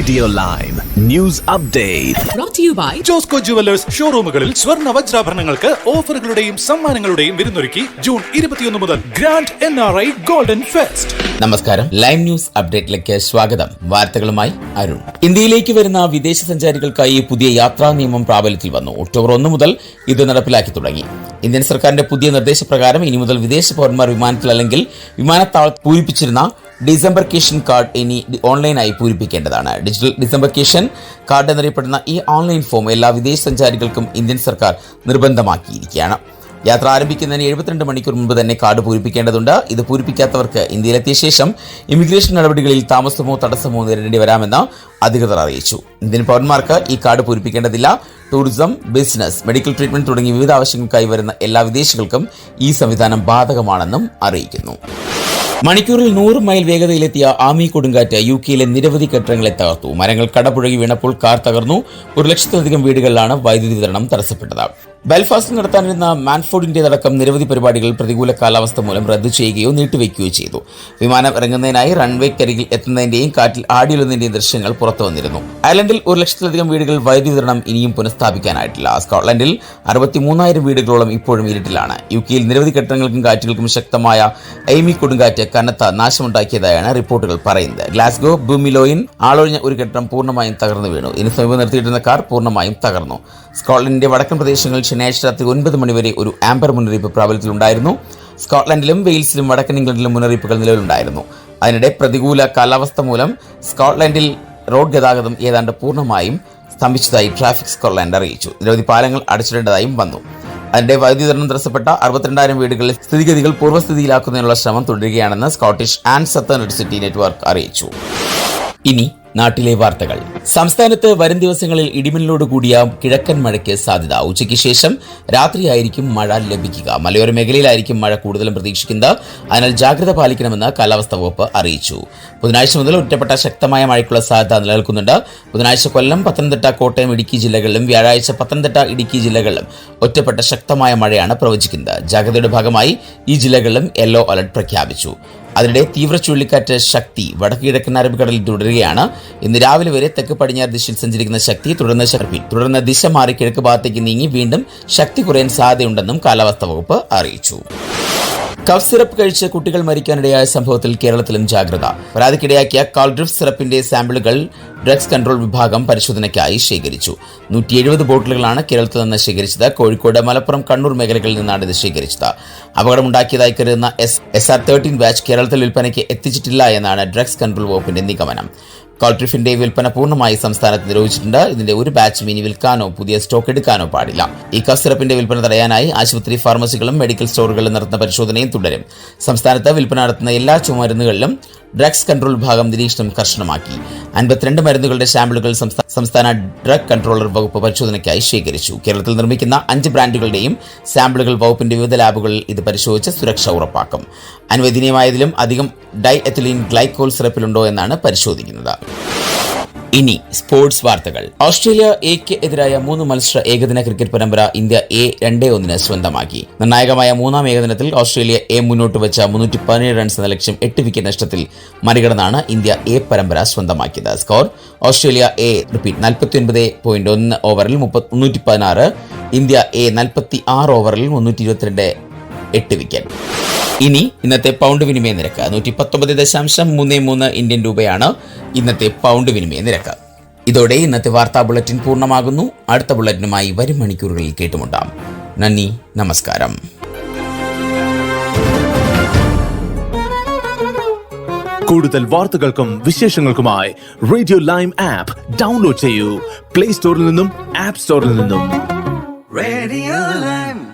Radio lime news update Josco jewellers ഷോറൂമുകളിൽ സ്വർണ വജ്രാഭരണങ്ങൾക്ക് ഓഫറുകളുടെയും സമ്മാനങ്ങളുടെയും വിരുന്നൊരുക്കി ജൂൺ ഇരുപത്തിയൊന്ന് മുതൽ grand N R I golden fest നമസ്കാരം. ലൈവ് ന്യൂസ് അപ്ഡേറ്റിലേക്ക് സ്വാഗതം. വാർത്തകളുമായി അരുൺ. ഇന്ത്യയിലേക്ക് വരുന്ന വിദേശ സഞ്ചാരികൾക്കായി പുതിയ യാത്രാ നിയമം പ്രാബല്യത്തിൽ വന്നു. ഒക്ടോബർ ഒന്ന് മുതൽ ഇത് നടപ്പിലാക്കി തുടങ്ങി. ഇന്ത്യൻ സർക്കാരിന്റെ പുതിയ നിർദ്ദേശപ്രകാരം ഇനി മുതൽ വിദേശ പൗരന്മാർ വിമാനത്തിൽ അല്ലെങ്കിൽ വിമാനത്താവളത്തിൽ പൂരിപ്പിച്ചിരുന്ന ഡിസംബർക്കേഷൻ കാർഡ് ഇനി ഓൺലൈനായി പൂരിപ്പിക്കേണ്ടതാണ്. ഡിജിറ്റൽ ഡിസംബർക്കേഷൻ കാർഡ് എന്നറിയപ്പെടുന്ന ഈ ഓൺലൈൻ ഫോം എല്ലാ വിദേശ സഞ്ചാരികൾക്കും ഇന്ത്യൻ സർക്കാർ നിർബന്ധമാക്കിയിരിക്കുകയാണ്. യാത്ര ആരംഭിക്കുന്നതിന് എഴുപത്തിരണ്ട് മണിക്കൂർ മുമ്പ് തന്നെ കാർഡ് പൂരിപ്പിക്കേണ്ടതുണ്ട്. ഇത് പൂരിപ്പിക്കാത്തവർക്ക് ഇന്ത്യയിലെത്തിയ ശേഷം ഇമിഗ്രേഷൻ നടപടികളിൽ താമസമോ തടസ്സമോ നേരിടേണ്ടി വരാമെന്ന് അധികൃതർ അറിയിച്ചു. ഇന്ത്യൻ പൗരന്മാർക്ക് ഈ കാർഡ് പൂരിപ്പിക്കേണ്ടതില്ല. ടൂറിസം ബിസിനസ് മെഡിക്കൽ ട്രീറ്റ്മെന്റ് തുടങ്ങിയ വിവിധ ആവശ്യങ്ങൾക്കായി വരുന്ന എല്ലാ വിദേശികൾക്കും ഈ സംവിധാനം ബാധകമാണെന്നും അറിയിക്കുന്നു. മണിക്കൂറിൽ നൂറ് മൈൽ വേഗതയിലെത്തിയ ആമി കൊടുങ്കാറ്റ് യു കെയിലെ നിരവധി കെട്ടിടങ്ങളെ തകർത്തു. മരങ്ങൾ കടപുഴകി വീണപ്പോൾ കാർ തകർന്നു. ഒരു ലക്ഷത്തിലധികം വീടുകളിലാണ് വൈദ്യുതി വിതരണം തടസ്സപ്പെട്ടത്. ബെൽഫാസ്റ്റിൽ നടത്താനിരുന്ന മാൻഫോർഡിന്റെതടക്കം നിരവധി പരിപാടികൾ പ്രതികൂല കാലാവസ്ഥ മൂലം റദ്ദു ചെയ്യുകയോ നീട്ടിവെക്കുകയോ ചെയ്തു. വിമാനം ഇറങ്ങുന്നതിനായി റൺവേക്കരികിൽ എത്തുന്നതിന്റെയും കാറ്റിൽ ആടിയുള്ളതിന്റെയും ദൃശ്യങ്ങൾ പുറത്തു വന്നിരുന്നു. അയർലൻഡിൽ ഒരു ലക്ഷത്തിലധികം വീടുകൾ വൈദ്യുതി വിതരണം ഇനിയും പുനഃസ്ഥാപിക്കാനായിട്ടില്ല. സ്കോട്ട്ലൻഡിൽ അറുപത്തിമൂന്നായിരം വീടുകളോളം ഇപ്പോഴും ഇരുട്ടിലാണ്. യു കെയിൽ നിരവധി കെട്ടിടങ്ങൾക്കും കാറ്റുകൾക്കും ശക്തമായ എയ്മി കൊടുങ്കാറ്റ് കനത്ത നാശമുണ്ടാക്കിയതായാണ് റിപ്പോർട്ടുകൾ പറയുന്നത്. ഗ്ലാസ്ഗോ ബൂമിലോയിൻ ആളൊഴിഞ്ഞ ഒരു കെട്ടിടം പൂർണമായും തകർന്നു വീണു. ഇതിന് സമീപം നിർത്തിയിട്ടിരുന്ന കാർ പൂർണമായും തകർന്നു. സ്കോട്ട്ലൻഡിന്റെ വടക്കൻ പ്രദേശങ്ങളിൽ ശനിയാഴ്ച രാത്രി ഒൻപത് മണിവരെ ഒരു ആംബർ മുന്നറിയിപ്പ് പ്രാബല്യത്തിലുണ്ടായിരുന്നു. സ്കോട്ട്ലൻഡിലും വെയിൽസിലും വടക്കൻ ഇംഗ്ലണ്ടിലും മുന്നറിയിപ്പുകൾ നിലവിലുണ്ടായിരുന്നു. അതിനിടെ പ്രതികൂല കാലാവസ്ഥ മൂലം സ്കോട്ട്ലൻഡിൽ റോഡ് ഗതാഗതം ഏതാണ്ട് പൂർണമായും സ്തംഭിച്ചതായി ട്രാഫിക് സ്കോട്ട്ലൻഡ് അറിയിച്ചു. നിരവധി പാലങ്ങൾ അടച്ചിടേണ്ടതായും വന്നു. അതിന്റെ വൈദ്യുതരണം തടസ്സപ്പെട്ട അറുപത്തിരണ്ടായിരം വീടുകളിൽ സ്ഥിതിഗതികൾ പൂർവസ്ഥിതിയിലാക്കുന്നതിനുള്ള ശ്രമം തുടരുകയാണെന്ന് Scottish and Southern electricity network അറിയിച്ചു. ഇനി നാട്ടിലെ വാർത്തകൾ. സംസ്ഥാനത്ത് വരും ദിവസങ്ങളിൽ ഇടിമിന്നലോട് കൂടിയ കിഴക്കൻ മഴയ്ക്ക് സാധ്യത. ഉച്ചയ്ക്ക് ശേഷം രാത്രിയായിരിക്കും മഴ ലഭിക്കുക. മലയോര മേഖലയിലായിരിക്കും മഴ കൂടുതലും പ്രതീക്ഷിക്കുന്നത്. അതിനാൽ ജാഗ്രത പാലിക്കണമെന്ന് കാലാവസ്ഥാ വകുപ്പ് അറിയിച്ചു. ബുധനാഴ്ച മുതൽ ഒറ്റപ്പെട്ട ശക്തമായ മഴയ്ക്കുള്ള സാധ്യത നിലനിൽക്കുന്നുണ്ട്. ബുധനാഴ്ച കൊല്ലം പത്തനംതിട്ട കോട്ടയം ഇടുക്കി ജില്ലകളിലും വ്യാഴാഴ്ച പത്തനംതിട്ട ഇടുക്കി ജില്ലകളിലും ഒറ്റപ്പെട്ട ശക്തമായ മഴയാണ് പ്രവചിക്കുന്നത്. ജാഗ്രതയുടെ ഭാഗമായി ഈ ജില്ലകളിലും യെല്ലോ അലർട്ട് പ്രഖ്യാപിച്ചു. അതിനിടെ തീവ്ര ചുഴലിക്കാറ്റ് ശക്തി വടക്ക് കിഴക്കൻ അറബിക്കടലിൽ തുടരുകയാണ്. ഇന്ന് രാവിലെ വരെ തെക്ക് പടിഞ്ഞാറ് ദിശയിൽ സഞ്ചരിക്കുന്ന ശക്തി തുടർന്ന് ശക്തി തുടർന്ന് ദിശ മാറി കിഴക്ക് ഭാഗത്തേക്ക് നീങ്ങി വീണ്ടും ശക്തി കുറയാൻ സാധ്യതയുണ്ടെന്നും കാലാവസ്ഥാ വകുപ്പ് അറിയിച്ചു. കഫ് സിറപ്പ് കഴിച്ച് കുട്ടികൾ മരിക്കാനിടയായ സംഭവത്തിൽ കേരളത്തിലും ജാഗ്രത. പരാതിക്കിടയാക്കിയ കാൾഡ്രിഫ് സിറപ്പിന്റെ സാമ്പിളുകൾ ഡ്രഗ്സ് കൺട്രോൾ വിഭാഗം പരിശോധനയ്ക്കായി ശേഖരിച്ചു. നൂറ്റി എഴുപത് ബോട്ടിലുകളാണ് കേരളത്തിൽ നിന്ന് ശേഖരിച്ചത്. കോഴിക്കോട് മലപ്പുറം കണ്ണൂർ മേഖലകളിൽ നിന്നാണ് ഇത് ശേഖരിച്ചത്. അപകടമുണ്ടാക്കിയതായി കരുതുന്ന S S R thirteen batch കേരളത്തിൽ വിൽപ്പനയ്ക്ക് എത്തിച്ചിട്ടില്ല എന്നാണ് ഡ്രഗ്സ് കൺട്രോൾ വകുപ്പിന്റെ നിഗമനം. കോൾട്രിഫിന്റെ വിൽപ്പന പൂർണമായി സംസ്ഥാനത്ത് നിരോധിച്ചിട്ടുണ്ട്. ഇതിന്റെ ഒരു ബാച്ച് ഇനി വിൽക്കാനോ പുതിയ സ്റ്റോക്ക് എടുക്കാനോ പാടില്ല. ഈ കഫ് സിറപ്പിന്റെ വിൽപ്പന തടയാനായി ആശുപത്രി ഫാർമസികളും മെഡിക്കൽ സ്റ്റോറുകളിലും നടത്തുന്ന പരിശോധനയും തുടരും. സംസ്ഥാനത്ത് വിൽപ്പന നടത്തുന്ന എല്ലാ ചുമരുന്നുകളിലും ഡ്രഗ്സ് കൺട്രോൾ വിഭാഗം നിരീക്ഷണം കർശനമാക്കി. അൻപത്തിരണ്ട് മരുന്നുകളുടെ സാമ്പിളുകൾ സംസ്ഥാന ഡ്രഗ് കൺട്രോളർ വകുപ്പ് പരിശോധനയ്ക്കായി ശേഖരിച്ചു. കേരളത്തിൽ നിർമ്മിക്കുന്ന അഞ്ച് ബ്രാൻഡുകളുടെയും സാമ്പിളുകൾ വകുപ്പിന്റെ വിവിധ ലാബുകളിൽ ഇത് പരിശോധിച്ച് സുരക്ഷ ഉറപ്പാക്കും. അനുവദനീയമായതിലും അധികം ഡൈ എത്തിലീൻ ഗ്ലൈക്കോൾ സിറപ്പിലുണ്ടോ എന്നാണ് പരിശോധിക്കുന്നത്. ഇനി സ്പോർട്സ് വാർത്തകൾ. ഓസ്ട്രേലിയ എക്ക് എതിരായ മൂന്ന് മത്സര ഏകദിന ക്രിക്കറ്റ് പരമ്പര ഇന്ത്യ എ രണ്ടേ ഒന്നിന് സ്വന്തമാക്കി. നിർണായകമായ മൂന്നാം ഏകദിനത്തിൽ ഓസ്ട്രേലിയ എ മുന്നോട്ട് വെച്ച മുന്നൂറ്റി പതിനേഴ് റൺസ് എന്ന ലക്ഷ്യം എട്ട് വിക്കറ്റ് നഷ്ടത്തിൽ മറികടന്നാണ് ഇന്ത്യ എ പരമ്പര സ്വന്തമാക്കിയത്. സ്കോർ ഓസ്ട്രേലിയ എ റിപ്പീറ്റ് നാൽപ്പത്തി ഒൻപത് പോയിന്റ് ഒന്ന് ഓവറിൽ മുന്നൂറ്റി പതിനാറ് ഇന്ത്യ എ നാൽപ്പത്തി ആറ് ഓവറിൽ മുന്നൂറ്റി ഇരുപത്തിരണ്ട് എട്ട് വിക്കറ്റ് ഇനി ഇന്നത്തെ പൗണ്ട് വിനിമയ നിരക്ക് നൂറ്റി പത്തൊമ്പത് ദശാംശം മൂന്ന് മൂന്ന് ഇന്ത്യൻ രൂപയാണ് ഇന്നത്തെ പൗണ്ട് വിനിമയ നിരക്ക്. ഇതോടെ ഇന്നത്തെ വാർത്താ ബുള്ളറ്റിൻ പൂർണമാകുന്നു. അടുത്ത ബുള്ളറ്റിനുമായി വരും മണിക്കൂറുകളിൽ കേട്ടുമുണ്ടാം നന്ദി നമസ്കാരം. കൂടുതൽ വാർത്തകൾക്കും വിശേഷങ്ങൾക്കുമായി റേഡിയോ ലൈം ആപ്പ് ഡൗൺലോഡ് ചെയ്യൂ. പ്ലേ സ്റ്റോറിൽ നിന്നും ആപ്പ് സ്റ്റോറിൽ നിന്നും. Radio Lime.